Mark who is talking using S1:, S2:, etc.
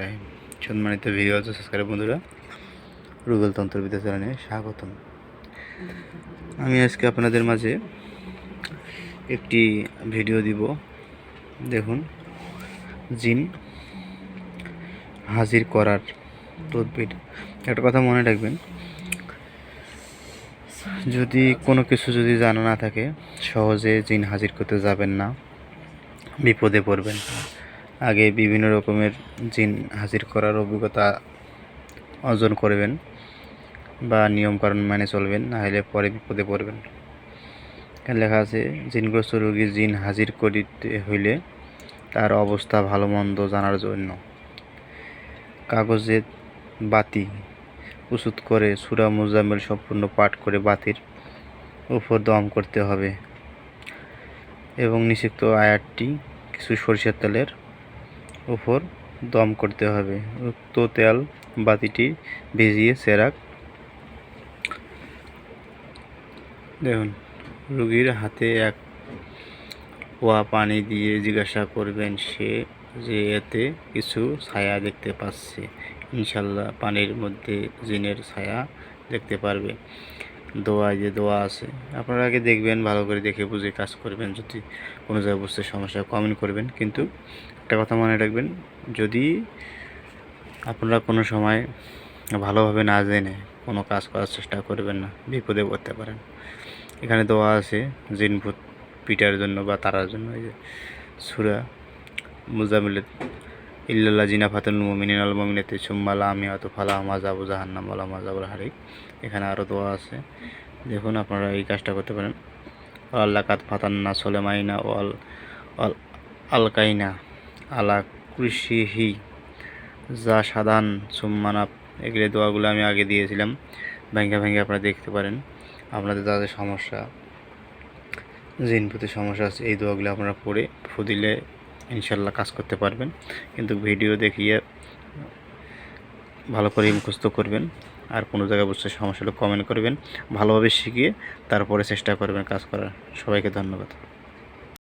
S1: রাহিম। সম্মানিত video subscribe বন্ধুরা, রুবেল তন্ত্রবিদ্যা চ্যানেলে স্বাগতম। আমি আজকে আপনাদের মাঝে একটি ভিডিও দিব। দেখুন, জিন হাজির করার তদবির। একটা কথা মনে রাখবেন, যদি কোনো কিছু যদি জানা না থাকে, সহজে জিন হাজির করতে যাবেন না। বিপদে পড়বেন। আগে বিভিন্ন রকমের জিন হাজির করার অভিজ্ঞতা অর্জন করবেন বা নিয়মকানুন মেনে চলবেন, না হলে পরে বিপদে পড়বেন। লেখা আছে, জিনগ্রস্ত রোগী জিন হাজির করিতে হইলে তার অবস্থা ভালো মন্দ জানার জন্য। কাগজে বাতি প্রস্তুত করে সুরা মুজাম্মেল সম্পূর্ণ পাঠ করে বাতির উপর দম করতে হবে। এবং নিষিক্ত আয়াতটি কিছু সরিষার তেলের উপর দম করতে হবে। উক্ত তেল বাতিটি ভিজিয়ে সেরাক। দেখুন, রুগীর হাতে এক পোয়া পানি দিয়ে জিজ্ঞাসা করবেন সে যে এতে কিছু ছায়া দেখতে পাচ্ছে। ইনশাল্লাহ পানির মধ্যে জিনের ছায়া দেখতে পারবে। দোয়া যে দোয়া আছে। আপনারা আগে দেখবেন, ভালো করে দেখে বুঝে কাজ করবেন, যদি কোনো জায়গায় বুঝতে সমস্যা কমেন্ট করবেন। কিন্তু একটা কথা মনে রাখবেন, যদি আপনারা কোনো সময় ভালোভাবে না জেনে কোনো কাজ করার চেষ্টা করবেন না, বিপদে পড়তে পারেন। এখানে দোয়া আছে, জিনভূত পিটার জন্য বা তারার জন্য, এই যে সুরা মুজামিল ইল্লাল্লাহ জিনা ফাতুল মুমিনিন আল মুমিনাতে সুম্মালা আমি অত ফালা মাজাবু জাহান্নাম ওয়ালা মাজাবুল হারিক। এখানে আরও দোয়া আছে। দেখুন, আপনারা এই কাজটা করতে পারেন। আল্লাহ কাত ফাতান্না সোলেমাইনা ওয়াল আল আলকাইনা আলা কৃষিহি যা সাধারণ সুম্মানা এগুলো দোয়াগুলো আমি আগে দিয়েছিলাম। ভেঙে ভেঙে আপনারা দেখতে পারেন। আপনাদের যাদের সমস্যা, জিন প্রতি সমস্যা আছে, এই দোয়াগুলো আপনারা পড়ে ফু দিলে ইনশাল্লাহ কাজ করতে পারবেন। কিন্তু ভিডিও দেখিয়ে ভালো করে মুখস্থ করবেন। আর কোনো জায়গায় বুঝতে সমস্যা হলে কমেন্ট করবেন। ভালোভাবে শিখিয়ে তারপরে চেষ্টা করবেন কাজ করার। সবাইকে ধন্যবাদ।